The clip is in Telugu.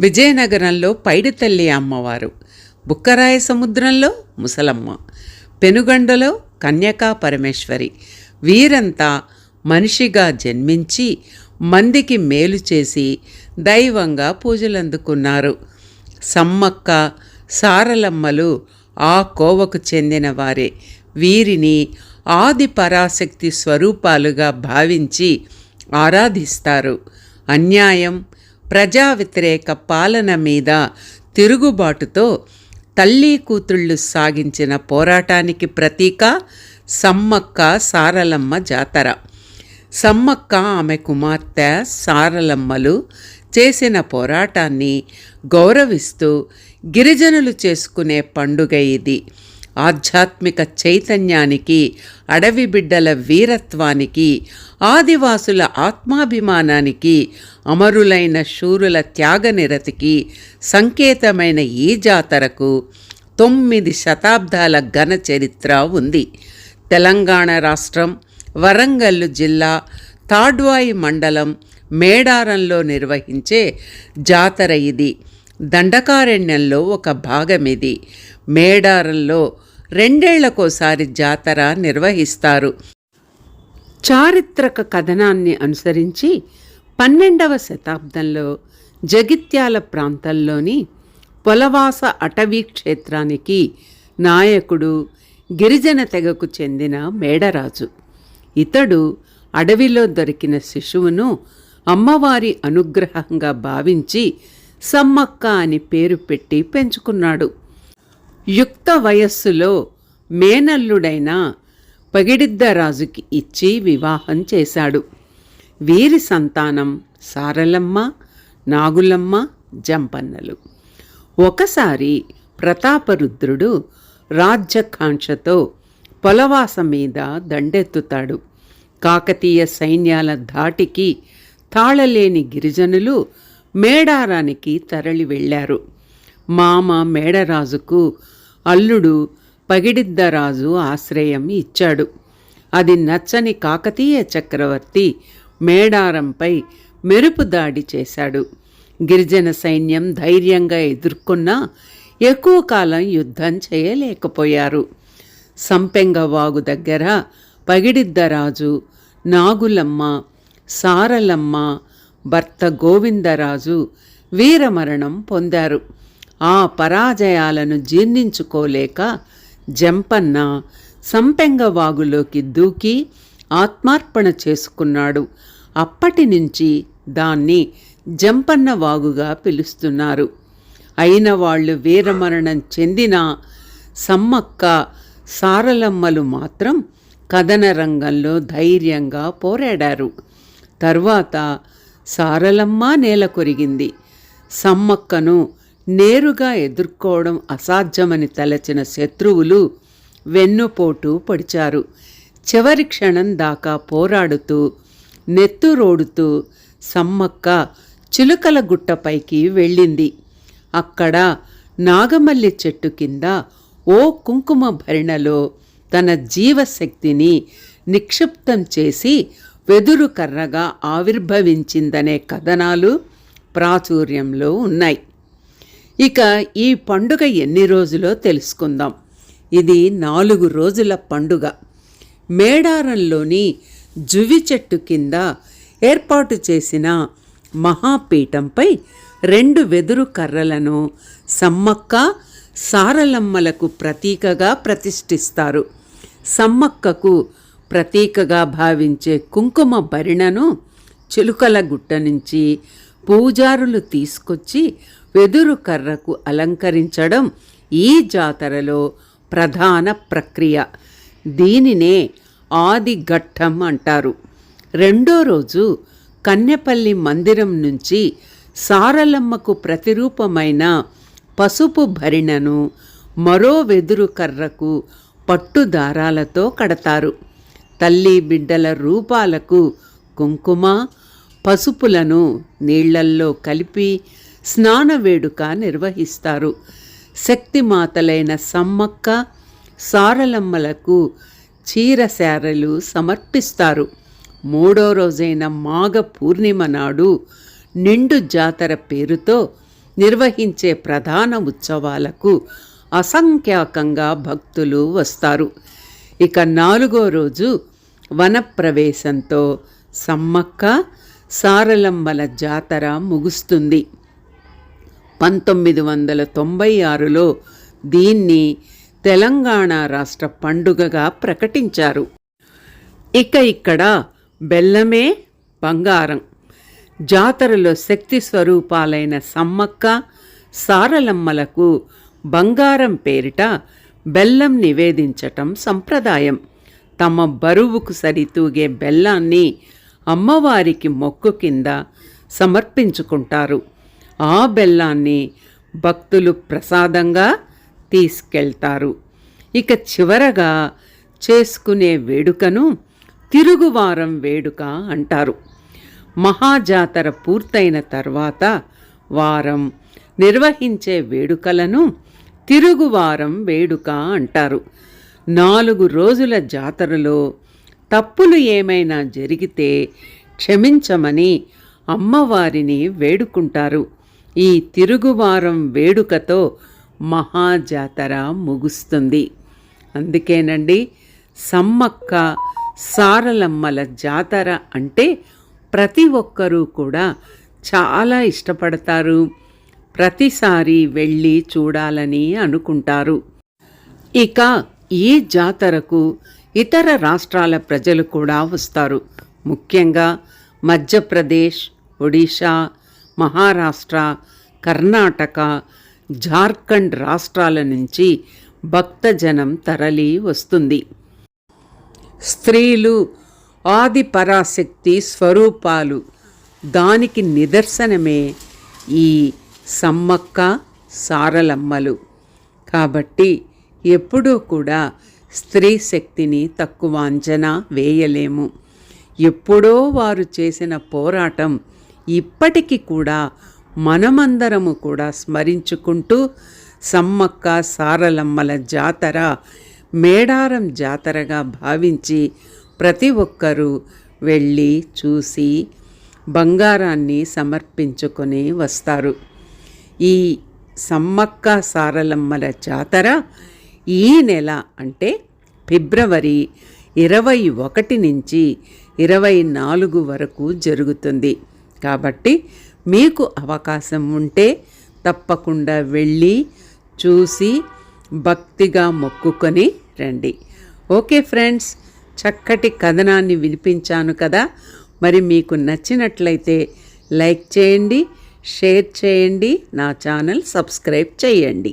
విజయనగరంలో పైడితల్లి అమ్మవారు బుక్కరాయ సముద్రంలో ముసలమ్మ పెనుగండలో కన్యకా పరమేశ్వరి. వీరంతా మనిషిగా జన్మించి మందికి మేలు చేసి దైవంగా పూజలందుకున్నారు. సమ్మక్క సారలమ్మలు ఆ కోవకు చెందిన వారే. వీరిని ఆది పరాశక్తి స్వరూపాలుగా భావించి ఆరాధిస్తారు. అన్యాయం ప్రజా వ్యతిరేక పాలన మీద తిరుగుబాటుతో తల్లి కూతుళ్ళు సాగించిన పోరాటానికి ప్రతీక సమ్మక్క సారలమ్మ జాతర. సమ్మక్క ఆమె కుమార్తె సారలమ్మలు చేసిన పోరాటాన్ని గౌరవిస్తూ గిరిజనులు చేసుకునే పండుగ ఇది. ఆధ్యాత్మిక చైతన్యానికి అడవి బిడ్డల వీరత్వానికి ఆదివాసుల ఆత్మాభిమానానికి అమరులైన శూరుల త్యాగనిరతికి సంకేతమైన ఈ జాతరకు తొమ్మిది శతాబ్దాల ఘన చరిత్ర ఉంది. తెలంగాణ రాష్ట్రం వరంగల్లు జిల్లా తాడ్వాయి మండలం మేడారంలో నిర్వహించే జాతర ఇది. దండకారణ్యంలో ఒక భాగం ఇది. మేడారంలో రెండేళ్ళకోసారి జాతర నిర్వహిస్తారు. చారిత్రక కథనాన్ని అనుసరించి పన్నెండవ శతాబ్దంలో జగిత్యాల ప్రాంతంలోని పొలవాస అటవీ క్షేత్రానికి నాయకుడు గిరిజన తెగకు చెందిన మేడరాజు. ఇతడు అడవిలో దొరికిన శిశువును అమ్మవారి అనుగ్రహంగా భావించి సమ్మక్క అని పేరు పెట్టి పెంచుకున్నాడు. యుక్త వయస్సులో మేనల్లుడైన పగిడిద్దరాజుకి ఇచ్చి వివాహం చేశాడు. వీరి సంతానం సారలమ్మ నాగులమ్మ జంపన్నలు. ఒకసారి ప్రతాపరుద్రుడు రాజ్యకాంక్షతో పొలవాస మీద దండెత్తుతాడు. కాకతీయ సైన్యాల ధాటికి తాళలేని గిరిజనులు మేడారానికి తరలి వెళ్ళారు. మామ మేడరాజుకు అల్లుడు పగిడిద్దరాజు ఆశ్రయం ఇచ్చాడు. అది నచ్చని కాకతీయ చక్రవర్తి మేడారంపై మెరుపు దాడి చేశాడు. గిరిజన సైన్యం ధైర్యంగా ఎదుర్కొన్నా ఎక్కువ కాలం యుద్ధం చేయలేకపోయారు. సంపెంగవాగు దగ్గర పగిడిద్దరాజు నాగులమ్మ సారలమ్మ భర్త గోవిందరాజు వీరమరణం పొందారు. ఆ పరాజయాలను జీర్ణించుకోలేక జంపన్న సంపెంగవాగులోకి దూకి ఆత్మార్పణ చేసుకున్నాడు. అప్పటి నుంచి దాన్ని జంపన్న వాగుగా పిలుస్తున్నారు. అయిన వాళ్ళు వీరమరణం చెందిన సమ్మక్క సారలమ్మలు మాత్రం కథన రంగంలో ధైర్యంగా పోరాడారు. తర్వాత సారలమ్మ నేల కొరిగింది. సమ్మక్కను నేరుగా ఎదుర్కోవడం అసాధ్యమని తలచిన శత్రువులు వెన్నుపోటు పొడిచారు. చివరి క్షణం దాకా పోరాడుతూ నెత్తురోడుతూ సమ్మక్క చిలుకల గుట్టపైకి వెళ్ళింది. అక్కడ నాగమల్లి చెట్టు కింద ఓ కుంకుమ భరిణలో తన జీవశక్తిని నిక్షిప్తం చేసి వెదురు కర్రగా ఆవిర్భవించిందనే కథనాలు ప్రాచుర్యంలో ఉన్నాయి. ఇక ఈ పండుగ ఎన్ని రోజులో తెలుసుకుందాం. ఇది నాలుగు రోజుల పండుగ. మేడారంలోని జువి చెట్టు కింద ఏర్పాటు చేసిన మహాపీఠంపై రెండు వెదురు కర్రలను సమ్మక్క సారలమ్మలకు ప్రతీకగా ప్రతిష్ఠిస్తారు. సమ్మక్కకు ప్రతీకగా భావించే కుంకుమ భరిణను చిలుకల గుట్ట నుంచి పూజారులు తీసుకొచ్చి వెదురు కర్రకు అలంకరించడం ఈ జాతరలో ప్రధాన ప్రక్రియ. దీనినే ఆది ఘట్టం అంటారు. రెండో రోజు కన్నెపల్లి మందిరం నుంచి సారలమ్మకు ప్రతిరూపమైన పసుపు భరిణను మరో వెదురు కర్రకు పట్టు దారాలతో కడతారు. తల్లి బిడ్డల రూపాలకు కుంకుమ పసుపులను నీళ్ళల్లో కలిపి స్నాన వేడుక నిర్వహిస్తారు. శక్తిమాతలైన సమ్మక్క సారలమ్మలకు చీరశారలు సమర్పిస్తారు. మూడో రోజైన మాఘ పూర్ణిమ నాడు నిండు జాతర పేరుతో నిర్వహించే ప్రధాన ఉత్సవాలకు అసంఖ్యాకంగా భక్తులు వస్తారు. ఇక నాలుగో రోజు వనప్రవేశంతో సమ్మక్క సారలమ్మల జాతర ముగుస్తుంది. పంతొమ్మిది వందల తొంభై ఆరులో దీన్ని తెలంగాణ రాష్ట్ర పండుగగా ప్రకటించారు. ఇక ఇక్కడ బెల్లమే బంగారం. జాతరలో శక్తి స్వరూపాలైన సమ్మక్క సారలమ్మలకు బంగారం పేరిట బెల్లం నివేదించటం సంప్రదాయం. తమ బరువుకు సరితూగే బెల్లాన్ని అమ్మవారికి మొక్కు కింద సమర్పించుకుంటారు. ఆ బెల్లాన్ని భక్తులు ప్రసాదంగా తీసుకెళ్తారు. ఇక చివరగా చేసుకునే వేడుకను తిరుగువారం వేడుక అంటారు. మహాజాతర పూర్తయిన తర్వాత వారం నిర్వహించే వేడుకలను తిరుగువారం వేడుక అంటారు. నాలుగు రోజుల జాతరలో తప్పులు ఏమైనా జరిగితే క్షమించమని అమ్మవారిని వేడుకుంటారు. ఈ తిరుగువారం వేడుకతో మహాజాతర ముగుస్తుంది. అందుకేనండి సమ్మక్క సారలమ్మల జాతర అంటే ప్రతి ఒక్కరూ కూడా చాలా ఇష్టపడతారు. ప్రతిసారి వెళ్ళి చూడాలని అనుకుంటారు. ఇక ఈ జాతరకు ఇతర రాష్ట్రాల ప్రజలు కూడా వస్తారు. ముఖ్యంగా మధ్యప్రదేశ్ ఒడిషా మహారాష్ట్ర కర్ణాటక జార్ఖండ్ రాష్ట్రాల నుంచి భక్తజనం తరలి వస్తుంది. స్త్రీలు ఆది పరాశక్తి స్వరూపాలు దానికి నిదర్శనమే ఈ సమ్మక్క సారలమ్మలు. కాబట్టి ఎప్పుడూ కూడా స్త్రీ శక్తిని తక్కువ అంచనా వేయలేము. ఎప్పుడో వారు చేసిన పోరాటం ఇప్పటికీ కూడా మనమందరము కూడా స్మరించుకుంటూ సమ్మక్క సారలమ్మల జాతర మేడారం జాతరగా భావించి ప్రతి ఒక్కరూ వెళ్ళి చూసి బంగారాన్ని సమర్పించుకొని వస్తారు. ఈ సమ్మక్క సారలమ్మల జాతర ఈ నెల అంటే ఫిబ్రవరి ఇరవై ఒకటి నుంచి ఇరవై నాలుగు వరకు జరుగుతుంది. కాబట్టి మీకు అవకాశం ఉంటే తప్పకుండా వెళ్ళి చూసి భక్తిగా మొక్కుకొని రండి. ఓకే ఫ్రెండ్స్ చక్కటి కథనాన్ని వినిపించాను కదా. మరి మీకు నచ్చినట్లయితే లైక్ చేయండి షేర్ చేయండి నా ఛానల్ సబ్స్క్రైబ్ చేయండి.